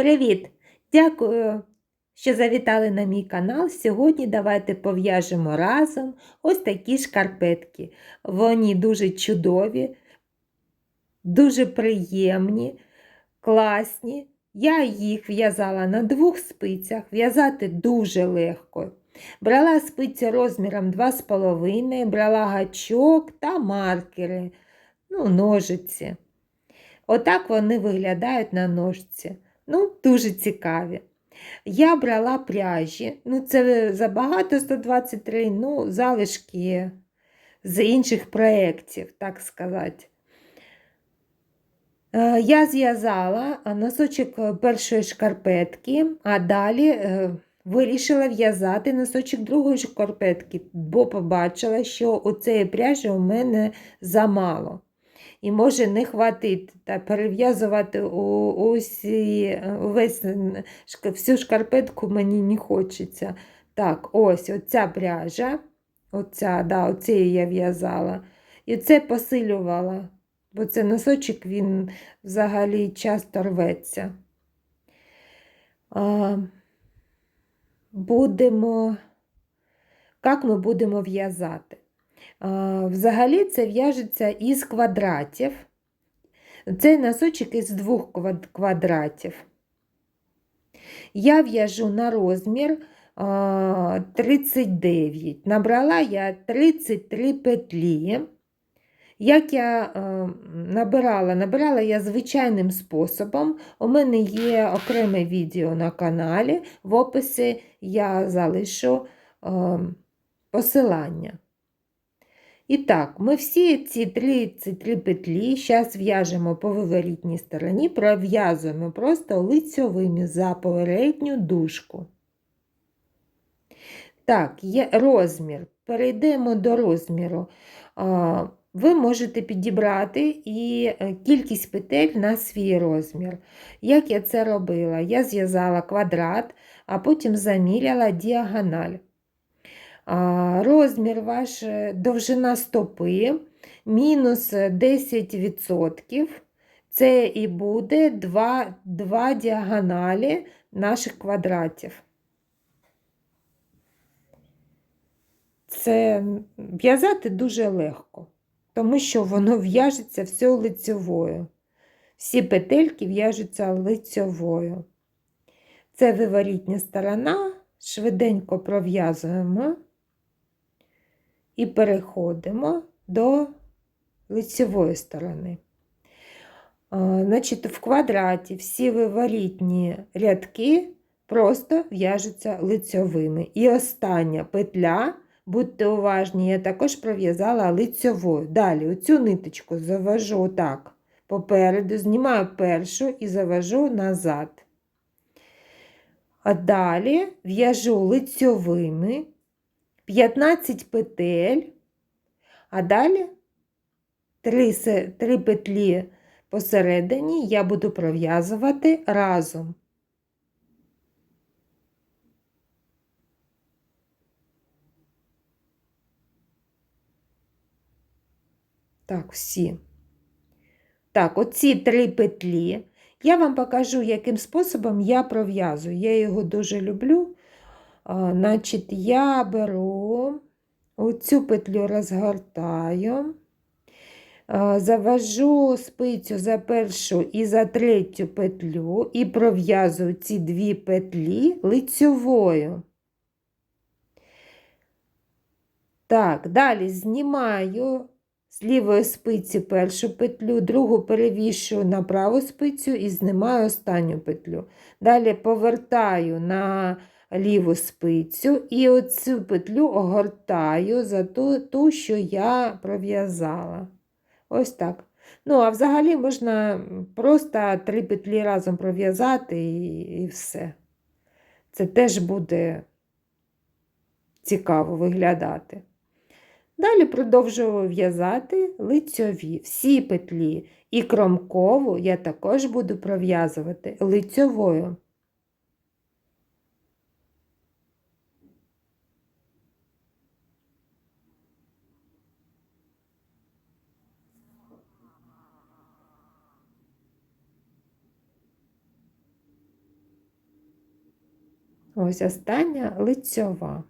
Привіт! Дякую, що завітали на мій канал. Сьогодні давайте пов'яжемо разом ось такі шкарпетки. Вони дуже чудові, дуже приємні, класні. Я їх в'язала на двох спицях, в'язати дуже легко. Брала спиці розміром 2,5, брала гачок та маркери, ну, ножиці. Отак вони виглядають на ножці. Ну, дуже цікаві. Я брала пряжі, ну це забагато 123, ну, залишки з інших проєктів, так сказати. Е, Я зв'язала носочок першої шкарпетки, а далі е, вирішила в'язати носочок другої шкарпетки, бо побачила, що цієї пряжі у мене замало і може не хватити та перев'язувати усі, увесь, всю шкарпетку мені не хочеться. Так, ось оця пряжа, оця, да, оцією я в'язала. І це посилювала, бо це носочок він взагалі часто рветься. А, Будемо, як ми будемо в'язати? Взагалі це в'яжеться із квадратів. Цей носочок із двох квадратів. Я в'яжу на розмір 39. Набрала я 33 петлі. Як я набирала, набирала я звичайним способом. У мене є окреме відео на каналі, в описі я залишу посилання. І так, ми всі ці 33 петлі зараз в'яжемо по виворітній стороні, пров'язуємо просто лицьовими за попередню дужку. Так, є розмір. Перейдемо до розміру. Ви можете підібрати і е, кількість петель на свій розмір. Як я це робила? Я зв'язала квадрат, а потім заміряла діагональ. Розмір ваш е, довжина стопи мінус 10%. Це і буде два, два діагоналі наших квадратів. Це в'язати дуже легко, тому що воно в'яжеться все лицьовою. Всі петельки в'яжуться лицьовою. Це виворітня сторона, швиденько пров'язуємо і переходимо до лицевої сторони. Значить, В квадраті всі виворітні рядки просто в'яжуться лицьовими. І остання петля, будьте уважні, я також пров'язала лицьовою. Далі оцю ниточку завожу так попереду, знімаю першу і завожу назад. А далі в'яжу лицьовими 15 петель, а далі 3, 3 петлі посередині я буду пров'язувати разом. Так, всі. Так, оці три петлі. Я вам покажу, яким способом я пров'язую. Я його дуже люблю. Значить, я беру оцю петлю розгортаю, завожу спицю за першу і за третю петлю і пров'язую ці дві петлі лицьовою. Так, далі знімаю з лівої спиці першу петлю, другу перевішую на праву спицю і знімаю останню петлю. Далі повертаю на ліву спицю і оцю петлю огортаю за ту, ту що я пров'язала. Ось так. Ну, а взагалі можна просто три петлі разом пров'язати і, і все. Це теж буде цікаво виглядати. Далі продовжую в'язати лицьові всі петлі і кромкову я також буду пров'язувати лицьовою. Ось остання лицьова.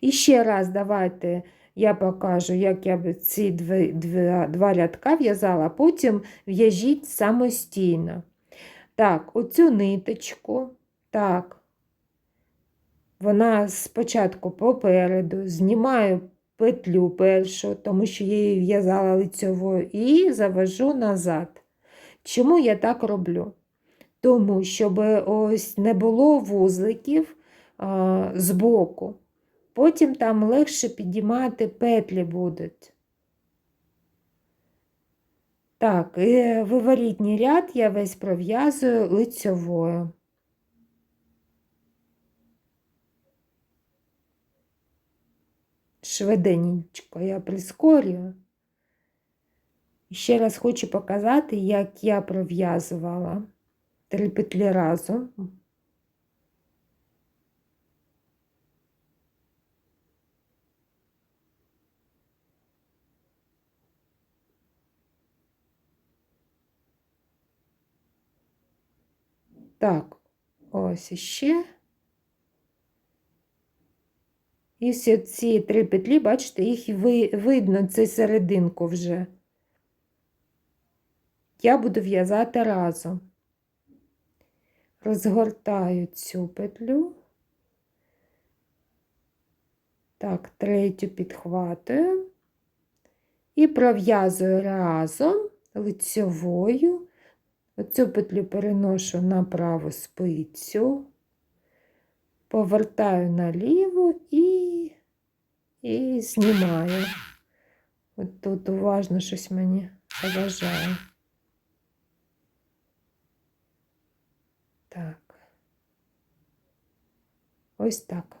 І ще раз давайте я покажу, як я б ці дві, дві, два рядка в'язала, потім в'яжіть самостійно. Так, оцю ниточку, так, вона спочатку попереду, знімаю петлю першу, тому що я її в'язала лицьовою, і завожу назад. Чому я так роблю? Тому щоб ось не було вузликів збоку. Потім там легше підіймати петлі будуть. Так, і виворітній ряд я весь пров'язую лицьовою. Швиденько я прискорюю. Ще раз хочу показати, як я пров'язувала три петлі разом. Так, ось іще. І всі ці три петлі, бачите, їх видно, це серединку вже. Я буду в'язати разом. Розгортаю цю петлю. Так, третю підхватую і пров'язую разом лицьовою. Оцю петлю переношу на праву спицю, повертаю наліву і і знімаю. От тут уважно щось мені заважає. Так. Ось так.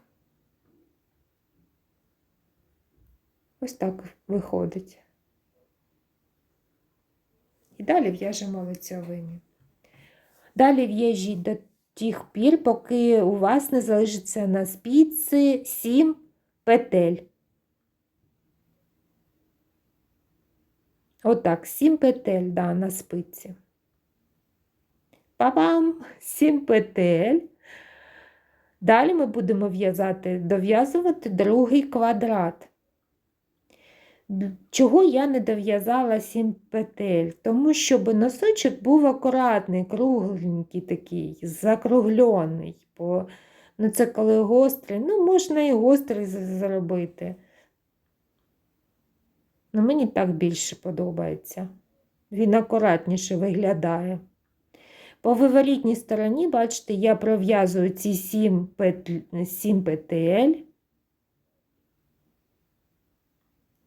Ось так виходить. І далі в'яжемо лицьовині. Далі в'яжіть до тих пір, поки у вас не залишиться на спиці 7 петель. Отак, 7 петель да, на спиці. Па-бам! 7 петель. Далі ми будемо в'язати, дов'язувати другий квадрат. Чого я не дов'язала сім петель? Тому що носочок був акуратний, кругленький такий, закруглений. Бо ну, це коли гострий, ну, можна і гострий зробити. Ну, Мені так більше подобається. Він акуратніше виглядає. По виворітній стороні, бачите, я пров'язую ці 7 петель, 7 петель.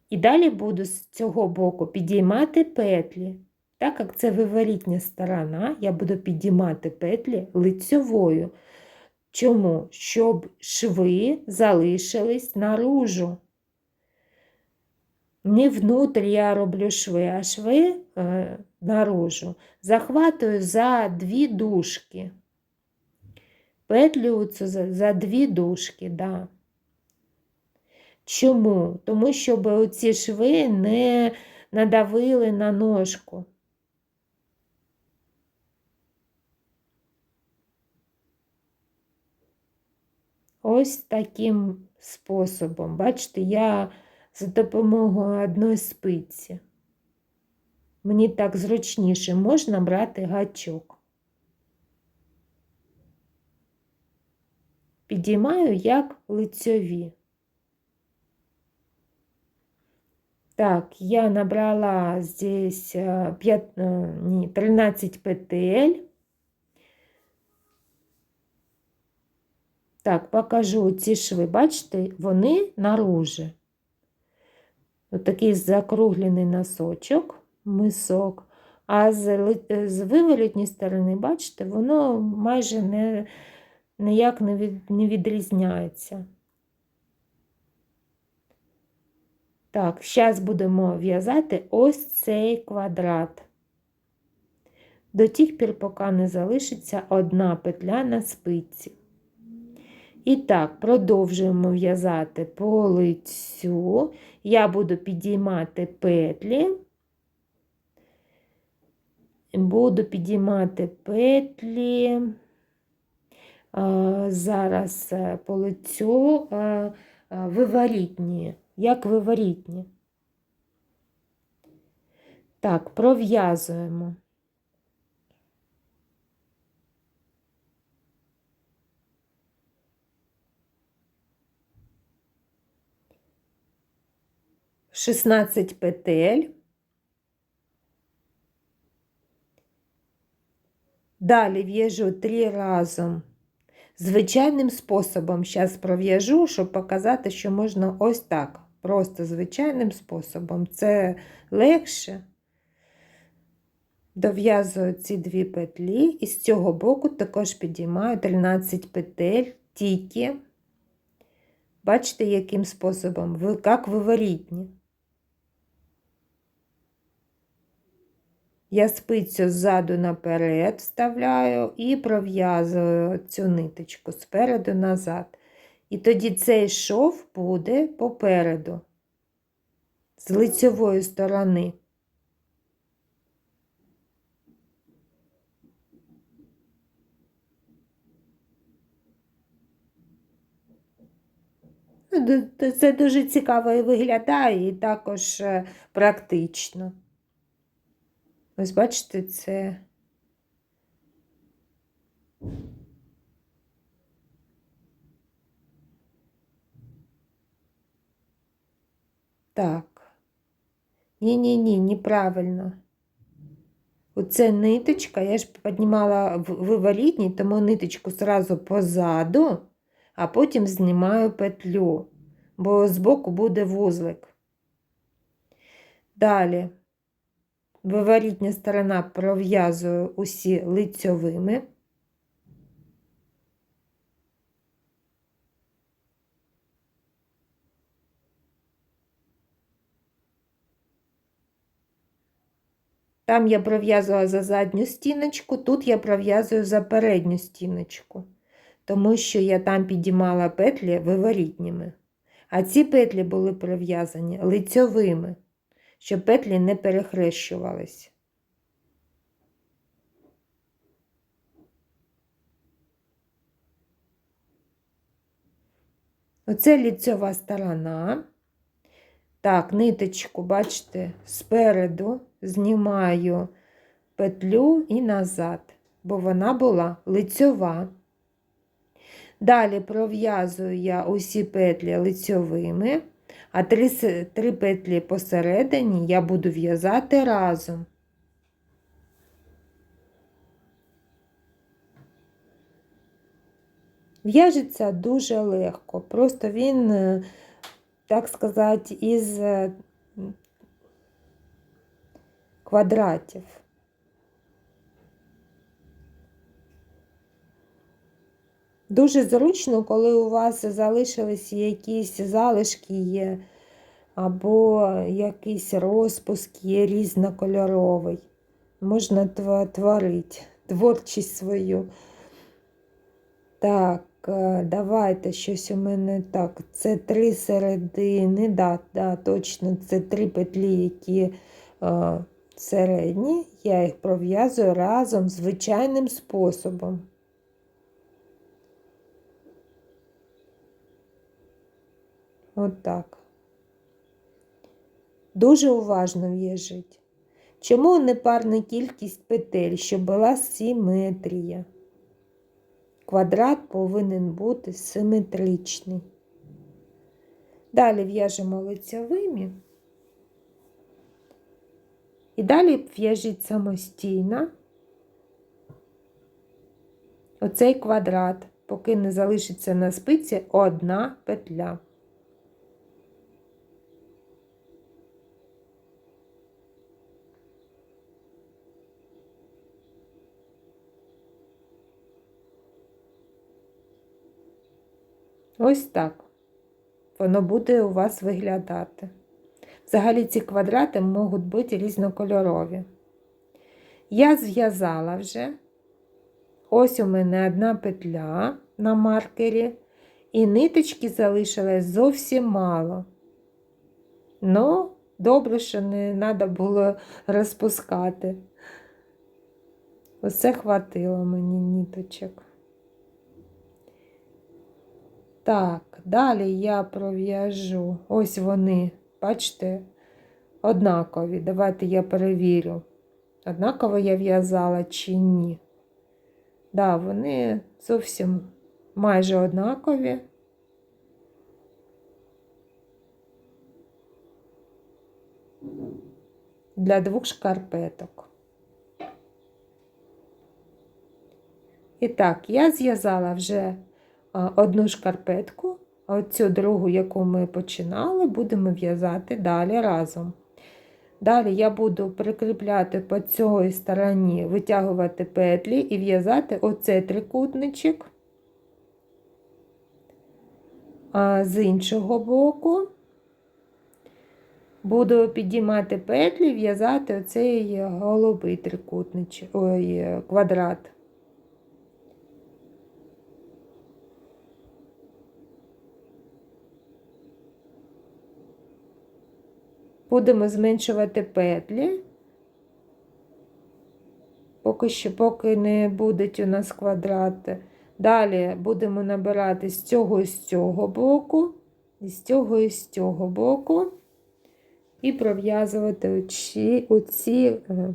І далі буду з цього боку підіймати петлі. Так як це виворітня сторона, я буду підіймати петлі лицьовою. Чому? Щоб шви залишились наружу. Не внутрі я роблю шви, а шви е, наружу. Захватую за дві дужки. Петлю цю за, за дві дужки, да. Чому? Тому щоб оці шви не надавили на ножку. Ось таким способом. Бачите, я за допомогою одної спиці. Мені так зручніше можна брати гачок. Підіймаю як лицьові. Так, я набрала здесь 5, э, э, не, 13 петель. Так, покажу ці шви, бачите, вони наружі. Такий закруглений носочок, мисок, а з з виворотній сторони, бачите, воно майже не, ніяк не, від, не відрізняється. Так, зараз будемо в'язати ось цей квадрат. До тих пір, поки не залишиться одна петля на спиці. І так, продовжуємо в'язати по лицю. Я буду підіймати петлі, буду підіймати петлі зараз е, по лицю а, а, виворітні, як виворітні. Так, пров'язуємо. Шістнадцять петель. Далі в'яжу три разом. Звичайним способом зараз пров'яжу, щоб показати, що можна ось так. Просто звичайним способом. Це легше. Дов'язую ці дві петлі і з цього боку також підіймаю 13 петель, тільки, бачите, яким способом? Як виворітні. Я спицю ззаду наперед вставляю і пров'язую цю ниточку спереду назад. І тоді цей шов буде попереду, з лицьової сторони. Ну, Це дуже цікаво і виглядає, і також е, практично. Ось бачите, це. Так. Ні-ні-ні, неправильно. Оце ниточка, я ж піднімала виворітній, тому ниточку зразу позаду, а потім знімаю петлю, бо збоку буде вузлик. Далі виворітня сторона пров'язую усі лицьовими. Там я пров'язувала за задню стіночку, тут я пров'язую за передню стіночку, тому що я там підіймала петлі виворітніми. А ці петлі були пров'язані лицьовими щоб петлі не перехрещувались. Оце ліцьова сторона. Так, ниточку, бачите, спереду знімаю петлю і назад, бо вона була лицьова. Далі пров'язую я усі петлі лицьовими а три, три петлі посередині я буду в'язати разом. В'яжеться дуже легко, просто він, е, так сказати, із квадратів. Дуже зручно, коли у вас залишились якісь залишки є, або якийсь розпуск є різнокольоровий. Можна творити творчість свою. Так, е, давайте щось у мене так. Це три середини, да, да, точно, це три петлі, які е, середні. Я їх пров'язую разом звичайним способом. Отак. Дуже уважно в'яжіть. Чому непарна кількість петель, щоб була симетрія? Квадрат повинен бути симетричний. Далі в'яжемо лицевими. І далі в'яжіть самостійно оцей квадрат, поки не залишиться на спиці одна петля. Ось так воно буде у вас виглядати. Взагалі ці квадрати можуть бути різнокольорові. Я зв'язала вже, ось у мене одна петля на маркері, і ниточки залишилось зовсім мало. Ну, добре, що не треба було розпускати. Оце хватило мені ниточок. Так, далі я пров'яжу. Ось вони, бачите, однакові. Давайте я перевірю, однаково я в'язала чи ні. Да, вони зовсім майже однакові. Для двох шкарпеток. І так, я зв'язала вже одну шкарпетку, оцю другу, яку ми починали, будемо в'язати далі разом. Далі я буду прикріпляти по цій стороні, витягувати петлі і в'язати оцей трикутничок. А з іншого боку буду підіймати петлі, в'язати оцей голубий трикутничок, ой, квадрат. Будемо зменшувати петлі, поки що, поки не будуть у нас квадрати. Далі будемо набирати з цього і з цього боку, і з цього і з цього боку, і пров'язувати оці, оці е,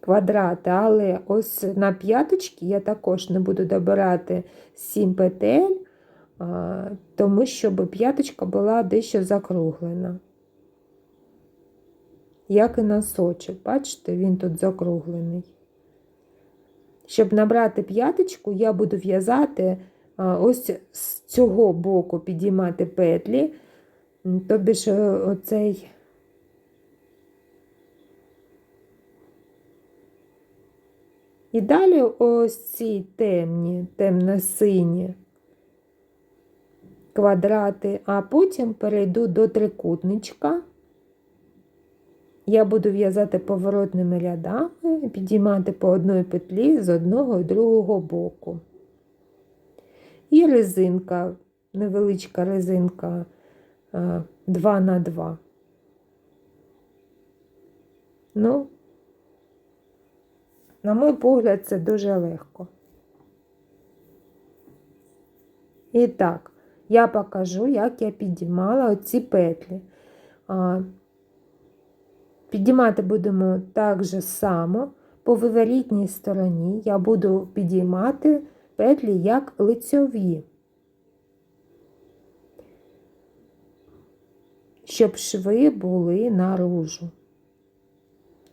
квадрати. Але ось на п'яточки я також не буду добирати 7 петель тому щоб п'яточка була дещо закруглена. Як і носочок, бачите, він тут закруглений. Щоб набрати п'яточку, я буду в'язати ось з цього боку підіймати петлі, тобі ж е, оцей. І далі ось ці темні, темно-сині квадрати, а потім перейду до трикутничка. Я буду в'язати поворотними рядами, підіймати по одній петлі з одного і другого боку. І резинка, невеличка резинка 2 на 2. Ну, на мій погляд, це дуже легко. І так, я покажу, як я підіймала оці петлі. Підіймати будемо так же само. По виворітній стороні я буду підіймати петлі як лицьові, щоб шви були наружу.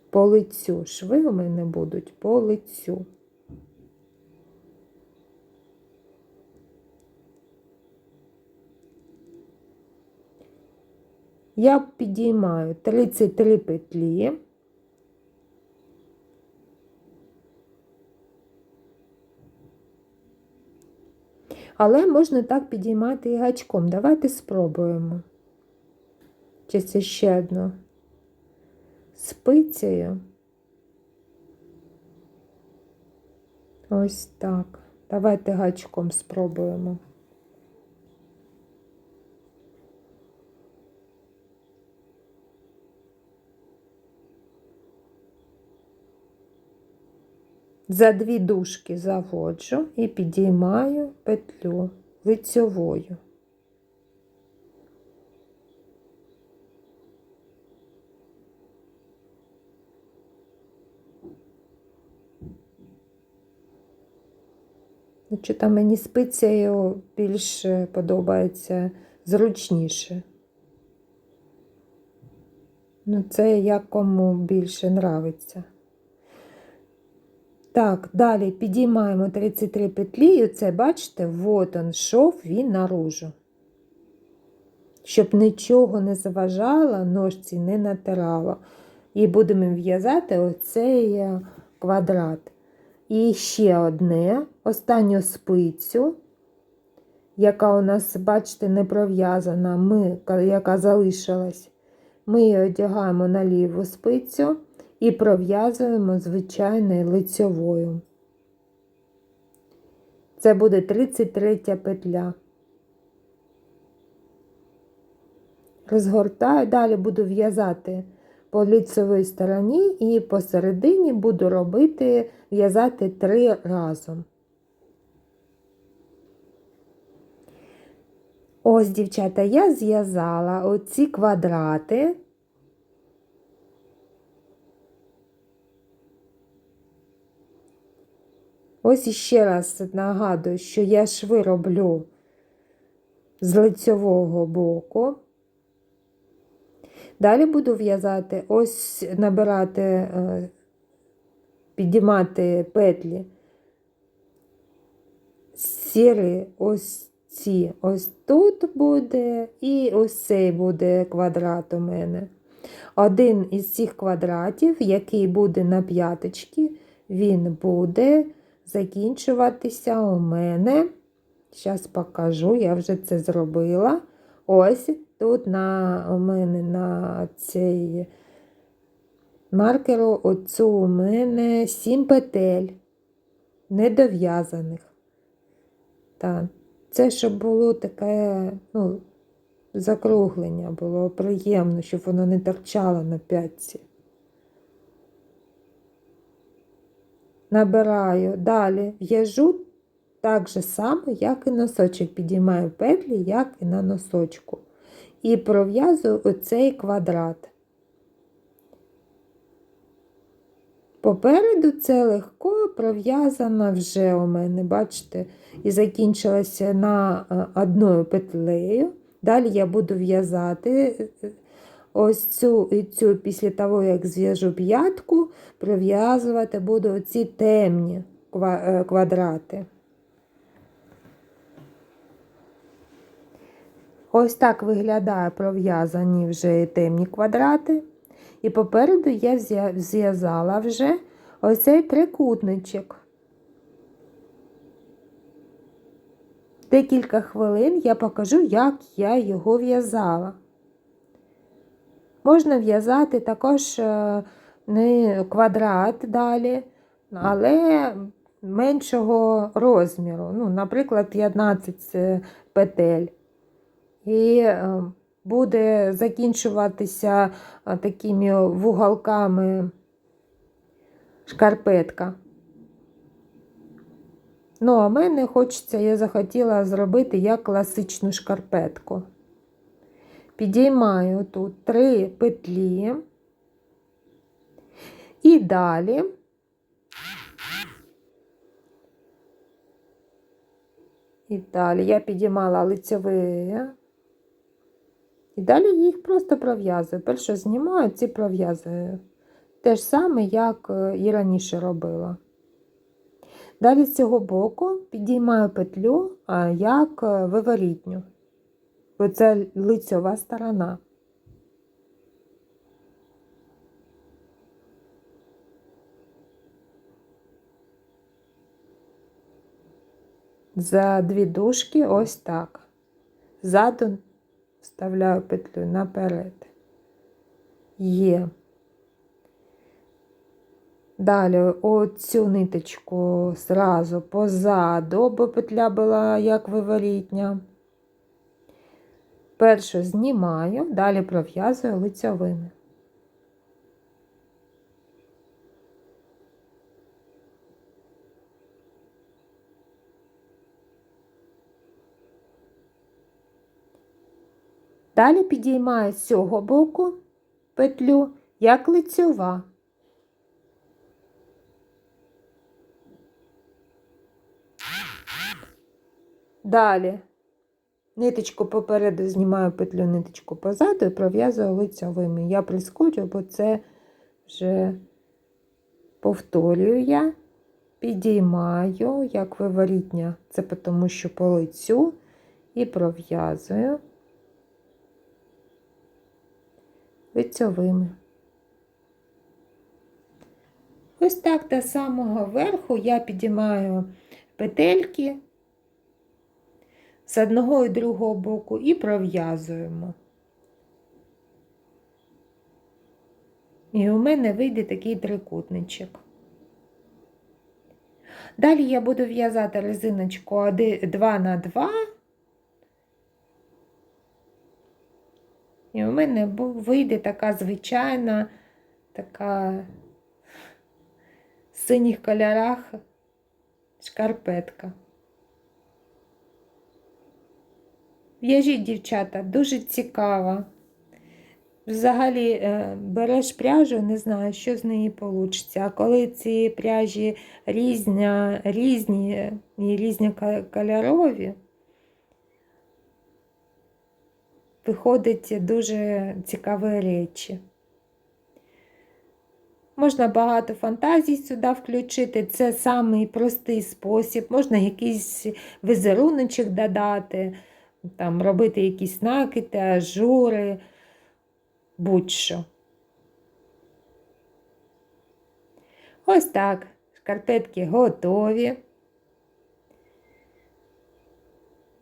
По лицю. Шви у мене будуть по лицю. Я підіймаю 33 петлі. Але можна так підіймати і гачком. Давайте спробуємо. Чи це ще одно спицею. Ось так. Давайте гачком спробуємо. За дві дужки заводжу і підіймаю петлю лицьовою. Значить, мені спицею більш подобається зручніше. Ну, це як кому більше нравиться. Так, далі підіймаємо 33 петлі, і це, бачите, вот он шов він наружу. Щоб нічого не заважало, ножці не натирало. І будемо в'язати оцей е, квадрат. І ще одне, останню спицю, яка у нас, бачите, не пров'язана, ми, яка залишилась, ми її одягаємо на ліву спицю і пров'язуємо звичайною лицьовою. Це буде 33 петля. Розгортаю, далі буду в'язати по лицевій стороні і посередині буду робити в'язати три разом. Ось, дівчата, я зв'язала оці квадрати. Ось іще раз нагадую, що я шви роблю з лицьового боку. Далі буду в'язати, ось набирати, е, підіймати петлі сірі, ось ці, ось тут буде, і ось цей буде квадрат у мене. Один із цих квадратів, який буде на п'яточці, він буде закінчуватися у мене. Зараз покажу, я вже це зробила. Ось тут на, у мене на цей маркеру оцю у мене 7 петель недов'язаних. Так, це щоб було таке, ну, закруглення було приємно, щоб воно не торчало на п'ятці. Набираю, далі в'яжу так же само, як і носочок. Підіймаю петлі, як і на носочку. І пров'язую оцей квадрат. Попереду це легко пров'язано вже у мене, бачите, і закінчилася на е, одною петлею. Далі я буду в'язати е, ось цю і цю, після того, як зв'яжу п'ятку, пров'язувати буду оці темні е, квадрати. Ось так виглядає пров'язані вже темні квадрати. І попереду я зв'язала вже оцей трикутничок. Декілька хвилин я покажу, як я його в'язала. Можна в'язати також е, не квадрат далі, але меншого розміру, ну, наприклад, 15 е, петель. І е, буде закінчуватися такими вуголками шкарпетка. Ну, а мене хочеться, я захотіла зробити як класичну шкарпетку. Підіймаю тут три петлі і далі і далі я підіймала лицеві і далі їх просто пров'язую. Перше знімаю, ці пров'язую. Те ж саме, як е, і раніше робила. Далі з цього боку підіймаю петлю як е, виворітню. Бо це лицьова сторона. За дві дужки ось так. Ззаду вставляю петлю наперед. Є. Далі оцю ниточку зразу позаду, бо петля була як виворітня. Першу знімаю, далі пров'язую лицьовими. Далі підіймаю з цього боку петлю як лицьова. Далі ниточку попереду знімаю петлю ниточку позаду і пров'язую лицьовими. Я прискочу, бо це вже повторюю я, підіймаю, як виворітня, це тому що по лицю, і пров'язую. лицьовими. Ось так до самого верху я підіймаю петельки з одного і другого боку і пров'язуємо. І у мене вийде такий трикутничок. Далі я буду в'язати резиночку 2 на 2 І у мене вийде така звичайна, така в синіх кольорах шкарпетка. В'яжіть, дівчата, дуже цікаво. Взагалі е, береш пряжу, не знаю, що з неї вийде. А коли ці пряжі різні, різні і різнокольорові, виходять дуже цікаві речі. Можна багато фантазій сюди включити. Це самий простий спосіб. Можна якийсь візеруночок додати, там, робити якісь накиди, ажури, будь-що. Ось так. Шкарпетки готові.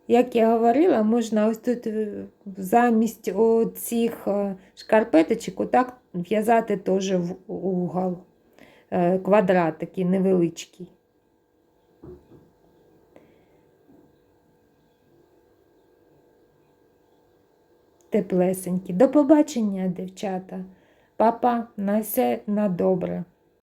Як я говорила, можна ось тут е, замість оцих е, шкарпеточок отак в'язати теж в угол. Е, Квадрат такий невеличкий. Теплесенькі. До побачення, дівчата. Папа, на все на добре.